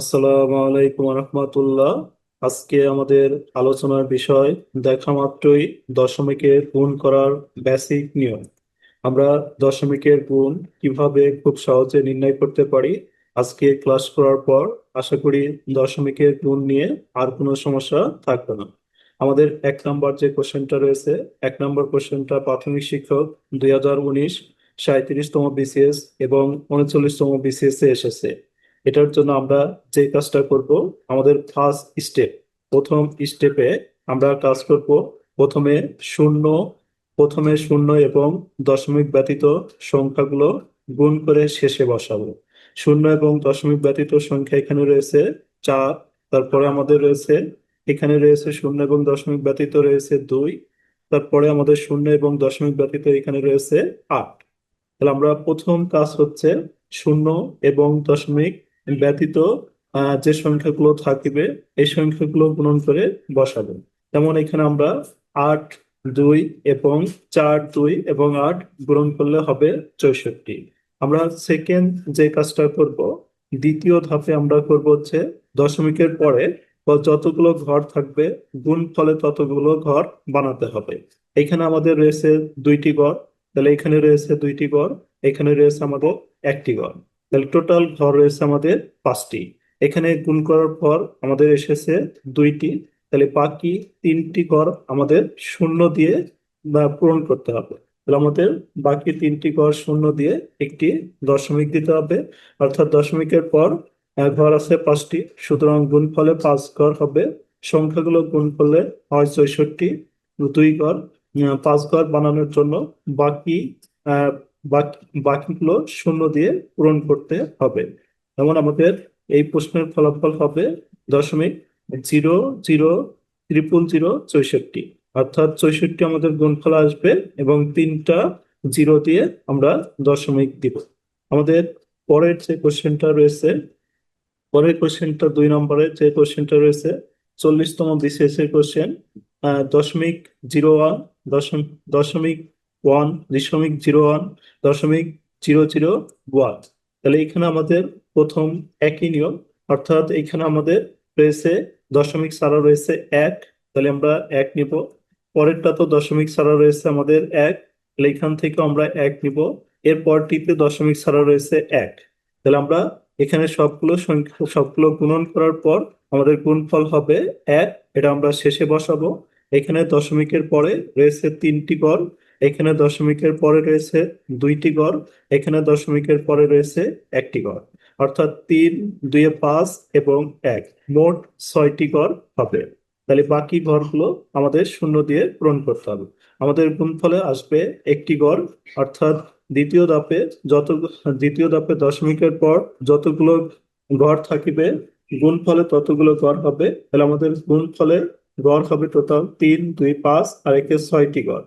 আসসালামু আলাইকুম রহমতুল্লাহ আজকে আমাদের আলোচনার বিষয় দেখা মাত্রই দশমিকের গুণ করার বেসিক নিয়ম। আমরা দশমিকের গুণ কীভাবে খুব সহজে নির্ণয় করতে পারি, আজকে ক্লাস করার পর আশা করি দশমিকের গুণ নিয়ে আর কোনো সমস্যা থাকবে না। আমাদের এক নম্বর যে কোশ্চেনটা রয়েছে, এক নম্বর কোশ্চেনটা প্রাথমিক শিক্ষক দুই হাজার উনিশ সাঁইত্রিশতম বিসিএস এবং উনচল্লিশতম বিসিএস এ এসেছে। এটার জন্য আমরা যে কাজটা করব, আমাদের ফার্স্ট স্টেপ প্রথম স্টেপে আমরা কাজ করব প্রথমে শূন্য প্রথমে শূন্য এবং দশমিক ব্যতীত সংখ্যাগুলো গুণ করে শেষে বসাবো। শূন্য এবং দশমিক ব্যতীত সংখ্যা এখানে রয়েছে চার, তারপরে আমাদের রয়েছে, এখানে রয়েছে শূন্য এবং দশমিক ব্যতীত রয়েছে দুই, তারপরে আমাদের শূন্য এবং দশমিক ব্যতীত এখানে রয়েছে আট। তাহলে আমরা প্রথম কাজ হচ্ছে শূন্য এবং দশমিক ব্যতীত যে সংখ্যাগুলো থাকবে, এই সংখ্যাগুলো গুণন করে বসাবো। যেমন এখানে আমরা আট, দুই এবং চার, দুই এবং আট গুণন করলে হবে চৌষট্টি। আমরা সেকেন্ড যে কাজটা করব, দ্বিতীয় ধাপে আমরা করব হচ্ছে দশমিকের পরে যতগুলো ঘর থাকবে, গুণ ফলে ততগুলো ঘর বানাতে হবে। এখানে আমাদের রয়েছে দুইটি ঘর, তাহলে এখানে রয়েছে দুইটি ঘর, এখানে রয়েছে আমাদের একটি ঘর। তাহলে টোটাল ঘর রয়েছে আমাদের পাঁচটি। এখানে গুণ করার পর আমাদের এসেছে দুইটি। তাহলে বাকি তিনটি ঘর আমাদের শূন্য দিয়ে পূরণ করতে হবে। তাহলে আমাদের বাকি তিনটি ঘর শূন্য দিয়ে একটি দশমিক দিতে হবে। অর্থাৎ দশমিকের পর ঘর আছে পাঁচটি। সুতরাং গুণ ফলে পাঁচ ঘর হবে। সংখ্যাগুলো গুণ করলে হয় চৌষট্টি দুই ঘর পাঁচ ঘর বানানোর জন্য বাকি বাকিগুলো শূন্য দিয়ে পূরণ করতে হবে। যেমন আমাদের এই প্রশ্নের ফলাফল হবে দশমিক জিরো জিরো ত্রিপুল জিরো চৌষট্টি। অর্থাৎ চৌষট্টি আমাদের গুণফল আসবে এবং তিনটা জিরো দিয়ে আমরা দশমিক দিব। আমাদের পরের যে কোশ্চেনটা রয়েছে, পরের কোশ্চেনটা দুই নম্বরের যে কোশ্চেনটা রয়েছে, চল্লিশতম বিসিএস এর কোশ্চেন দশমিক জিরো ওয়ান, দশম, দশমিক ওয়ান দশমিক জিরো ওয়ান দশমিক জিরো জিরো ওয়ান তাহলে এখানে আমাদের প্রথম একই নিয়ম, অর্থাৎ এখানে আমাদের রয়েছে দশমিক ছাড়া রয়েছে এক, তাহলে আমরা এক নিব। পরেরটা তো দশমিক ছাড়া রয়েছে আমাদের এক, তাহলে এখান থেকে আমরা এক নিব। এর পরটিতে দশমিক ছাড়া রয়েছে এক। তাহলে আমরা এখানে সবগুলো সংখ্যা, সবগুলো গুণন করার পর আমাদের গুণফল হবে এক, এটা আমরা শেষে বসাবো। এখানে দশমিকের পরে রয়েছে তিনটি গড় এখানে দশমিকের পরে রয়েছে দুইটি গড়, এখানে দশমিকের পরে রয়েছে একটি গড়। অর্থাৎ তিন দুইয়ে পাঁচ এবং এক, মোট ছয়টি গড় হবে। তাহলে বাকি ঘরগুলো আমাদের শূন্য দিয়ে পূরণ করতে হবে। আমাদের গুণফলে আসবে একটি গড়, অর্থাৎ দ্বিতীয় ধাপে যত, দ্বিতীয় ধাপে দশমিকের পর যতগুলো ঘর থাকিবে, গুণফলে ততগুলো ঘর হবে। তাহলে আমাদের গুণফলে গড় হবে টোটাল তিন দুই পাঁচ আর একে ছয়টি গড়।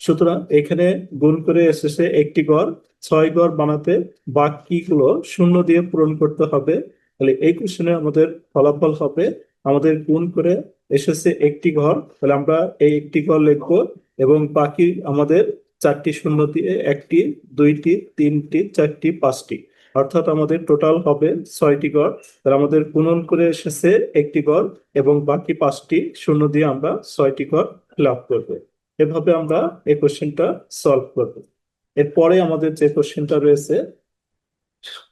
সুতরাং এখানে গুণ করে এসেছে একটি গড়, ছয় গড় বানাতে বাকিগুলো শূন্য দিয়ে পূরণ করতে হবে। তাহলে এই কোশ্চেনে আমাদের ফলাফল হবে। আমাদের গুণ করে এসেছে একটি ঘর তাহলে আমরা এই একটি ঘর লিখব এবং বাকি আমাদের চারটি শূন্য দিয়ে একটি, দুইটি, তিনটি, চারটি, পাঁচটি। অর্থাৎ আমাদের টোটাল হবে ছয়টি গড়। তাহলে আমাদের গুণন করে এসেছে একটি গড় এবং বাকি পাঁচটি শূন্য দিয়ে আমরা ছয়টি গড় লাভ করব। এভাবে আমরা এই কোশ্চেনটা সলভ করব। এরপরে আমাদের যে কোশ্চেনটা রয়েছে,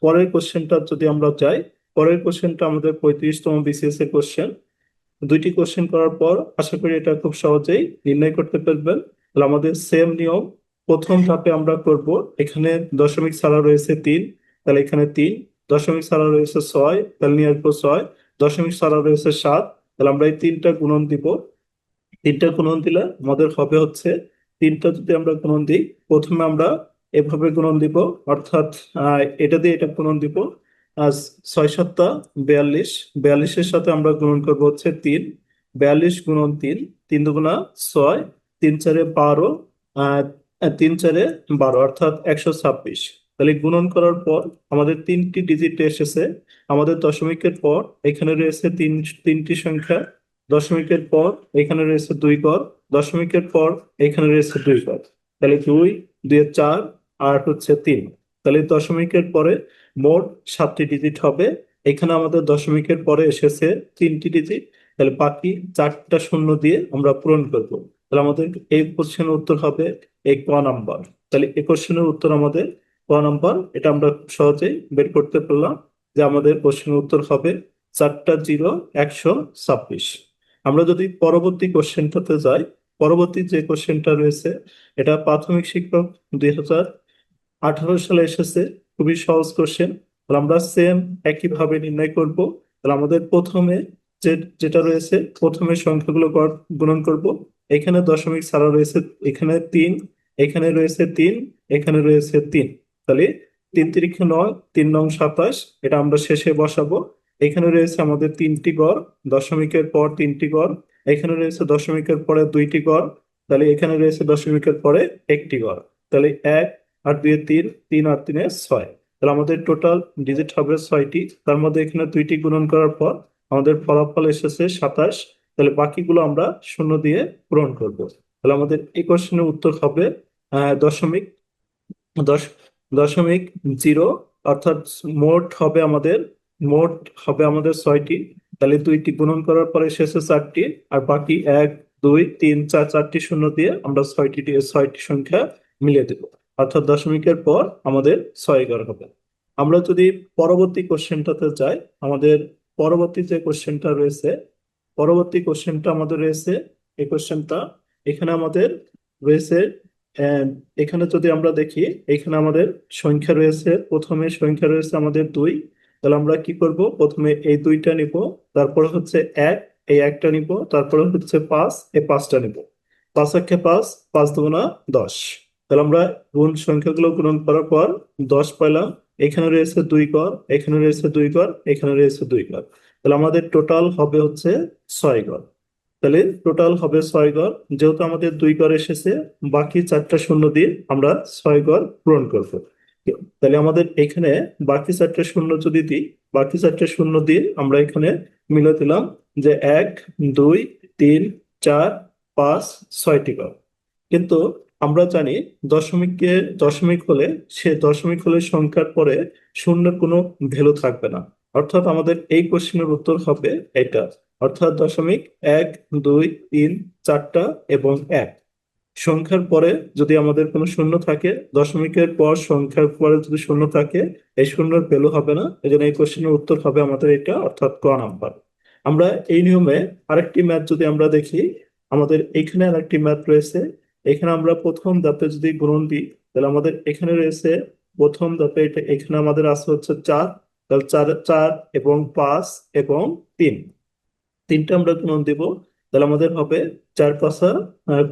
পরের কোশ্চেনটা যদি আমরা যাই, পরের কোশ্চেনটা আমাদের পঁয়ত্রিশতম বিসিএস এর কোশ্চেন দুইটি কোশ্চেন করার পর আশা করি এটা খুব সহজেই নির্ণয় করতে পারবেন। তাহলে আমাদের সেম নিয়ম, প্রথম ধাপে আমরা করব, এখানে দশমিক ছাড়া রয়েছে তিন, তাহলে এখানে তিন, দশমিক ছাড়া রয়েছে ছয়, তাহলে নিয়ে আসব ছয়, দশমিক ছাড়া রয়েছে সাত, তাহলে আমরা এই তিনটা গুণন দিব। তিনটা গুণন দিলে আমাদের হবে হচ্ছে তিনটা যদি আমরা গুণন দিই, প্রথমে আমরা এভাবে গুণন দিব, অর্থাৎ এটা দিয়ে এটা গুণন দিব ছয় সাতটা বিয়াল্লিশ, বিয়াল্লিশের সাথে আমরা গুণন করব হচ্ছে তিন, বিয়াল্লিশ গুণন তিন তিন দুগুণা ছয়, তিন চারে বারো তিন চারে বারো, অর্থাৎ একশো ছাব্বিশ। তাহলে গুণন করার পর আমাদের তিনটি ডিজিট এসেছে, আমাদের দশমিকের পর এখানে রয়েছে তিন, তিনটি সংখ্যা দশমিকের পর এখানে রয়েছে দুই ঘর দশমিকের পর এখানে রয়েছে দুই ঘর তাহলে দুই দুই চার আর হচ্ছে তিন। তাহলে দশমিকের পরে মোট সাতটি ডিজিট হবে। এখানে আমাদের দশমিকের পরে এসেছে তিনটি ডিজিট তাহলে বাকি চারটা শূন্য দিয়ে আমরা পূরণ করব। তাহলে আমাদের এই কোশ্চেনের উত্তর হবে এই ক নাম্বার। তাহলে এই কোশ্চেনের উত্তর আমাদের ক নাম্বার। এটা আমরা খুব সহজেই বের করতে পারলাম যে আমাদের কোশ্চেনের উত্তর হবে চারটা জিরো একশো ছাব্বিশ। আমরা যদি পরবর্তী কোশ্চেনটাতে যাই, পরবর্তী যে কোশ্চেনটা রয়েছে, এটা প্রাথমিক শিক্ষক দুই হাজার আঠারো সালে এসেছে, খুবই সহজ কোশ্চেন তাহলে আমরা সেম একইভাবে নির্ণয় করব। তাহলে আমাদের প্রথমে যে, যেটা রয়েছে, প্রথমে সংখ্যাগুলো গুণন করব। এখানে দশমিক ছাড়া রয়েছে, এখানে তিন, এখানে রয়েছে তিন, এখানে রয়েছে তিন। তাহলে তিন তিরিখে নয়, তিন নং সাতাশ, এটা আমরা শেষে বসাবো। এখানে রয়েছে আমাদের তিনটি গড় দশমিকের পর তিনটি গড় এখানে রয়েছে দশমিকের পরে দুইটি গড় তাহলে এখানে রয়েছে দশমিকের পরে একটি গড় তাহলে এক আর দুই তিন তিন আর তিনে ছয়, তাহলে আমাদের টোটাল ডিজিট হবে ছয়টি, তার মধ্যে এখানে দুইটি গুণন করার পর আমাদের ফলাফল এসেছে সাতাশ, তাহলে বাকিগুলো আমরা শূন্য দিয়ে পূরণ করব, তাহলে আমাদের এই কোশ্চেনের উত্তর হবে দশমিক, দশ, দশমিক জিরো, অর্থাৎ মোট হবে আমাদের মোট হবে আমাদের ছয়টি। তাহলে দুইটি গুণন করার পরে শেষে চারটি, আর বাকি এক, দুই, তিন, চার, চারটি শূন্য দিয়ে আমরা ছয়টি ছয়টি সংখ্যা মিলিয়ে দেব। অর্থাৎ দশমিকের পর আমাদের ছয় ঘর হবে। আমরা যদি পরবর্তী কোশ্চেনটাতে যাই, আমাদের পরবর্তী যে কোশ্চেনটা রয়েছে, পরবর্তী কোশ্চেনটা আমাদের রয়েছে, এই কোশ্চেনটা এখানে আমাদের রয়েছে এখানে যদি আমরা দেখি, এখানে আমাদের সংখ্যা রয়েছে, প্রথমে সংখ্যা রয়েছে আমাদের দুই তাহলে আমরা কি করব? প্রথমে এই দুইটা নিব, তারপর হচ্ছে এক, এই একটা নিব, তারপরে হচ্ছে পাঁচ, এই পাঁচটা নিব। পাঁচ একে পাঁচ পাঁচ দুগুণা দশ। তাহলে আমরা গুণ সংখ্যাগুলো গুণন করার পর দশ পেলাম এখানে রয়েছে দুই ঘর, এখানে রয়েছে দুই ঘর, এখানে রয়েছে দুই ঘর। তাহলে আমাদের টোটাল হবে হচ্ছে ছয় ঘর। তাহলে টোটাল হবে ছয় ঘর, যেহেতু আমাদের দুই ঘর এসেছে, বাকি চারটা শূন্য দিয়ে আমরা ছয় ঘর পূরণ করব। তাহলে আমাদের এখানে বাকি চারটে শূন্য যদি দিই বাকি চারটে শূন্য দিয়ে আমরা এখানে মিলে দিলাম যে এক, দুই, তিন, চার, পাঁচ, ছয়টি ঘর কিন্তু আমরা জানি দশমিককে দশমিক হলে সে দশমিক হলে সংখ্যার পরে শূন্যের কোনো ভ্যালু থাকবে না। অর্থাৎ আমাদের এই কোশ্চেনের উত্তর হবে এটা। অর্থাৎ দশমিক এক, দুই, তিন, চারটা এবং এক। সংখ্যার পরে যদি আমাদের কোনো শূন্য থাকে, দশমিকের পর সংখ্যার পরে যদি শূন্য থাকে, এই শূন্যর ভ্যালু হবে না। এই জন্য এই কোশ্চেনের উত্তর হবে আমাদের এটা, অর্থাৎ ক নাম্বার। আমরা এই নিয়মে আরেকটি ম্যাথ যদি আমরা দেখি, আমাদের এখানে আরেকটি ম্যাথ রয়েছে। এখানে আমরা প্রথম ধাপে যদি গুণন দিই, তাহলে আমাদের এখানে রয়েছে, প্রথম ধাপে এটা এখানে আমাদের আছে হচ্ছে চার, তাহলে চার চার এবং পাঁচ এবং তিন। তিনটা আমরা গুণন দিব। তাহলে আমাদের হবে চার পাঁচা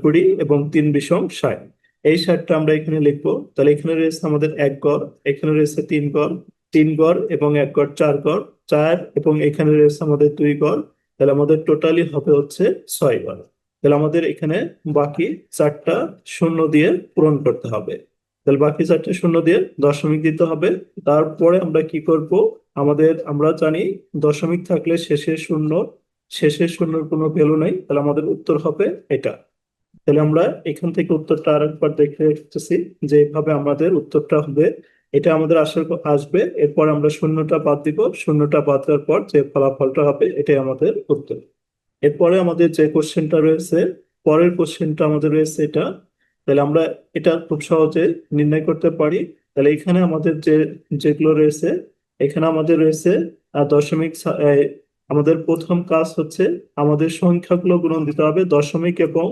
কুড়ি এবং তিন বিষম ষাট। এই ষাটটা আমরা এখানে লিখব। তাহলে এখানে রয়েছে আমাদের এক গড়, এখানে রয়েছে তিন গড় তিন গড় এবং এক গড়, চার গড়, চার এবং এখানে রয়েছে আমাদের দুই গড়। তাহলে আমাদের টোটালি হবে হচ্ছে ছয় গড়। তাহলে আমাদের এখানে বাকি চারটা শূন্য দিয়ে পূরণ করতে হবে। তাহলে বাকি চারটে শূন্য দিয়ে দশমিক দিতে হবে। তারপরে আমরা কি করব? আমাদের, আমরা জানি দশমিক থাকলে শেষে শূন্য শেষের শূন্যর কোনো ভ্যালু নাই, তাহলে আমাদের উত্তর হবে এটা। তাহলে আমরা এখান থেকে উত্তরটা আরেকবার দেখে রেখেছি যে এভাবে আমাদের উত্তরটা হবে। এটা আমাদের আসার আসবে, এরপর আমরা শূন্যটা বাদ দিব। শূন্যটা বাদ দেওয়ার পর যে ফলাফলটা হবে, এটাই আমাদের উত্তর। এরপরে আমাদের যে কোশ্চেনটা রয়েছে, পরের কোশ্চেনটা আমাদের রয়েছে এটা। তাহলে আমরা এটা খুব সহজে নির্ণয় করতে পারি। তাহলে এখানে আমাদের যে, যেগুলো রয়েছে, এখানে আমাদের রয়েছে দশমিক আমাদের প্রথম কাজ হচ্ছে আমাদের সংখ্যাগুলো গুণন দিতে হবে দশমিক এবং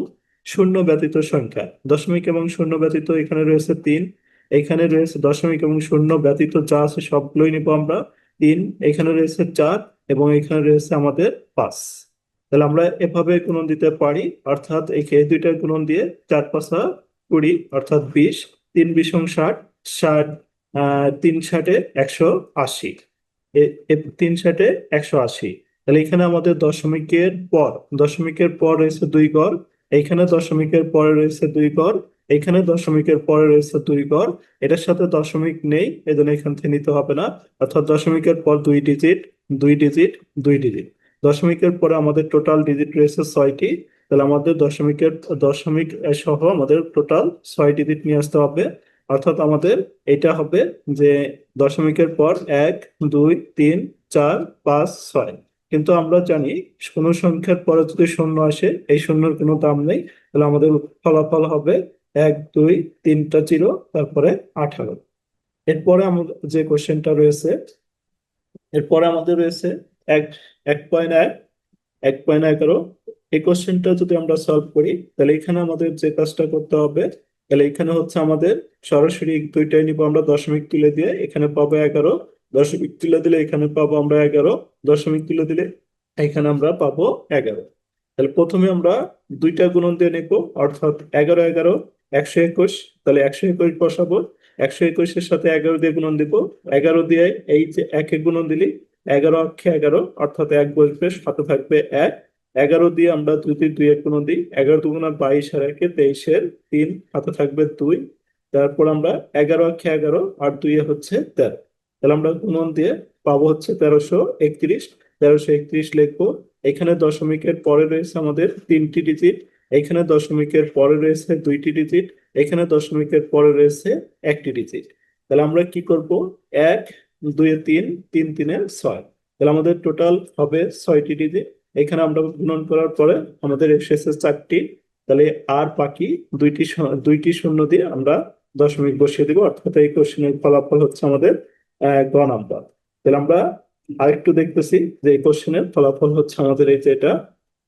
শূন্য ব্যতীত সংখ্যা। দশমিক এবং শূন্য ব্যতীত এখানে রয়েছে তিন। এখানে রয়েছে দশমিক এবং শূন্য ব্যতীত যা আছে সবগুলোই নিব আমরা। তিন, এখানে রয়েছে চার এবং এখানে রয়েছে আমাদের পাঁচ। তাহলে আমরা এভাবে গুণন দিতে পারি, অর্থাৎ এই দুইটা গুণন দিয়ে চার পাঁচা কুড়ি, অর্থাৎ বিশ। তিন বিশং ষাট ষাট তিন ষাটে একশো আশি। তিন ষাটে একশো আশি। তাহলে এখানে আমাদের দশমিকের পর দশমিকের পর রয়েছে দুই গড় এইখানে দশমিকের পরে রয়েছে দুই গড়, এখানে দশমিকের পরে রয়েছে দুই গড়, এটার সাথে দশমিক নেই, এজন্য এখান থেকে নিতে হবে না, অর্থাৎ দশমিকের পর দুই ডিজিট দুই ডিজিট দুই ডিজিট দশমিকের পরে আমাদের টোটাল ডিজিট রয়েছে ছয়টি, তাহলে আমাদের দশমিকের, দশমিক সহ আমাদের টোটাল ছয় ডিজিট নিয়ে আসতে হবে, অর্থাৎ আমাদের এটা হবে যে দশমিকের পর এক, দুই, তিন, চার, পাঁচ, ছয়। কিন্তু আমরা জানি কোনো সংখ্যার পরে যদি শূন্য আসে, এই শূন্যর কোনো দাম নেই, তাহলে আমাদের ফলাফল হবে এক, দুই, তিনটা জিরো, তারপরে আঠারো। এরপরে আমাদের যে কোশ্চেনটা রয়েছে, এরপরে আমাদের রয়েছে এক এক পয়েন্ট এক এক পয়েন্ট এগারো। এই কোশ্চেনটা যদি আমরা সলভ করি, তাহলে এখানে আমাদের যে কাজটা করতে হবে, তাহলে এখানে হচ্ছে আমাদের সরাসরি দুইটাই নিব আমরা দশমিক তুলে দিয়ে, এখানে পাবো এগারো। দশমিক তুলে দিলে এখানে পাবো আমরা এগারো, দশমিক তুলে দিলে এখানে আমরা পাবো এগারো। তাহলে প্রথমে আমরা দুইটা গুণন দিয়ে নেব, অর্থাৎ এগারো এগারো, একশো একুশ। তাহলে একশো একুশ বসাবো, একশো একুশের সাথে এগারো দিয়ে গুণন দিব। এগারো দিয়ে এই যে একে গুণন দিলি, এগারো অক্ষে এগারো, অর্থাৎ এক বসবে, সাথে থাকবে এক। এগারো দিয়ে আমরা দুই দুই এক গুণন দিই, এগারো দুগুণা বাইশ আর একে তেইশের তিন হাতে থাকবে দুই। তারপর আমরা এগারো অক্ষে এগারো আর দুই হচ্ছে তেরো। তাহলে আমরা গুণন দিয়ে পাবো হচ্ছে তেরোশো একত্রিশ। তেরোশো একত্রিশ লিখব, এখানে দশমিকের পরে রয়েছে আমাদের তিনটি ডিজিট এখানে দশমিকের পরে রয়েছে দুইটি ডিজিট এখানে দশমিকের পরে রয়েছে একটি ডিজিট তাহলে আমরা কি করব? এক, দুই, তিন তিন তিনে ছয়। তাহলে আমাদের টোটাল হবে ছয়টি ডিজিট এখানে আমরা গুণন করার পরে আমাদের এসেছে চারটি। তাহলে আর বাকি দুইটি দুইটি শূন্য দিয়ে আমরা দশমিক বসিয়ে দিব। অর্থাৎ এই কোশ্চেনের ফলাফল হচ্ছে আমাদের গ নাম্বার। তাহলে আমরা আরেকটু দেখতেছি যে এই কোশ্চেনের ফলাফল হচ্ছে আমাদের এই যে এটা।